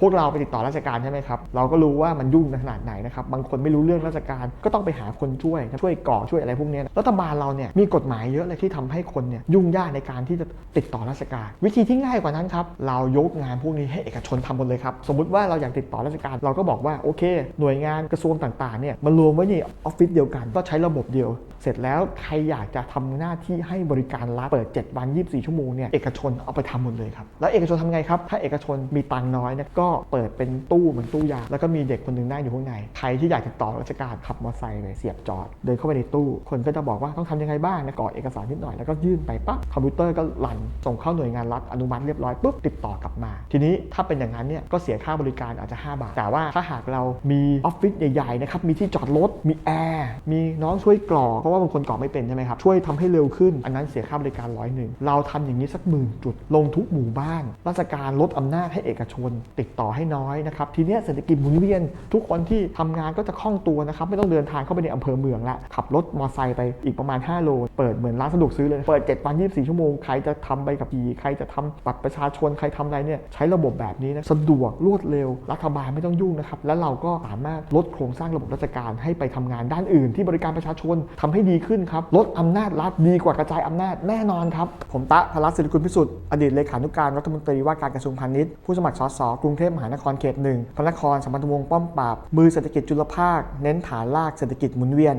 พวกเราไปติดต่อราชการใช่ไหมครับ เราก็รู้ว่ามันยุ่งขนาดไหนนะครับ บางคนไม่รู้เรื่องราชการก็ต้องไปหาคนช่วย ช่วยกรอช่วยอะไรพวกนี้รัฐบาลเราเนี่ยมีกฎหมายเยอะเลยที่ทำให้คนเนี่ยยุ่งยากในการที่จะติดต่อราชการ วิธีที่ง่ายกว่านั้นครับ เรายกงานพวกนี้ให้เอกชนทำหมดเลยครับ สมมุติว่าเราอยากติดต่อราชการ เราก็บอกว่าโอเค หน่วยงานกระทรวงต่างๆเนี่ยมารวมไว้ในออฟฟิศเดียวกัน ก็ใช้ระบบเดียว สร็จแล้วใครอยากจะทำหน้าที่ให้บริการรัฐเปิด 7 วัน 24 ชั่วโมงเนี่ยเอกชนเอาไปทำหมดเลยครับ แล้วเอกชนทำไงครับ ถ้าเอกชนมีตังน้อยเนี่ยก็เปิดเป็นตู้เหมือนตู้ยาแล้วก็มีเด็กคนหนึงนั่งอยู่ข้างในใครที่อยากติดต่อราชการขับมอเตอร์ไซค์เลยเสียบจอด เดินเข้าไปในตู้คนก็จะบอกว่าต้องทำยังไงบ้างนะกรอกเอกสารนิดหน่อยแล้วก็ยื่นไปปั๊บคอมพิวเตอร์ก็รันส่งเข้าหน่วยงานรัฐอนุมัติเรียบร้อยปุ๊บติดต่อกลับมา ทีนี้ถ้าเป็นอย่างนั้นเนี่ยก็เสียค่าบริการอาจจะ 5 บาท แต่ว่าถ้าหากเรามีออฟฟิศใหญ่ๆนะครับมีที่จอดรถมีแอร์มีน้องช่วยกรอกเพราะว่าบางคนกรอกไม่เป็นใช่ไหมครับ ช่วยทำให้เร็วขึ้น อันนั้นเสียค่าบริการร้อยหนึ่ง เราทำอย่างนี้สักหมื่นจุด ลงทุกหมู่บ้าน ราชการลดอำนาจให้เอกชน ติดต่อให้น้อยนะครับ ทีนี้เศรษฐกิจหมุนเวียน ทุกคนที่ทำงานก็จะคล่องตัวนะครับ ไม่ต้องเดินทางเข้าไปในอำเภอเมืองละ ขับรถมอเตอร์ไซค์ไปอีกประมาณ 5 โล เปิดเหมือนร้านสะดวกซื้อเลย เปิด7วัน24 ชั่วโมง ใครจะทำใบขับขี่ใครจะทำบัตรประชาชน ใครทำอะไรเนี่ย ใช้ระบบแบบนี้นะ สะดวกรวดเร็ว รัฐบาลไม่ต้องยุ่งนะครับ แล้วเราก็สามารถลดโครงสร้างระบบราชการให้ไปทำงานด้านอื่น ที่บริการประชาชนทำให้ดีขึ้นครับ ลดอำนาจรัฐดีกว่ากระจายอำนาจแน่นอนครับ ผมตะพลัสศิริกุลพิสุทธิ์อดีตเลขานุการรัฐมนตรีว่าการกระทรวงพาณิชย์ผู้สมัครสสกรุงเทพมหานครเขตหนึ่งพระนครสัมพันธวงศ์ป้อมปราบมือเศรษฐกิจจุลภาค เน้นฐานลากเศรษฐกิจหมุนเวียน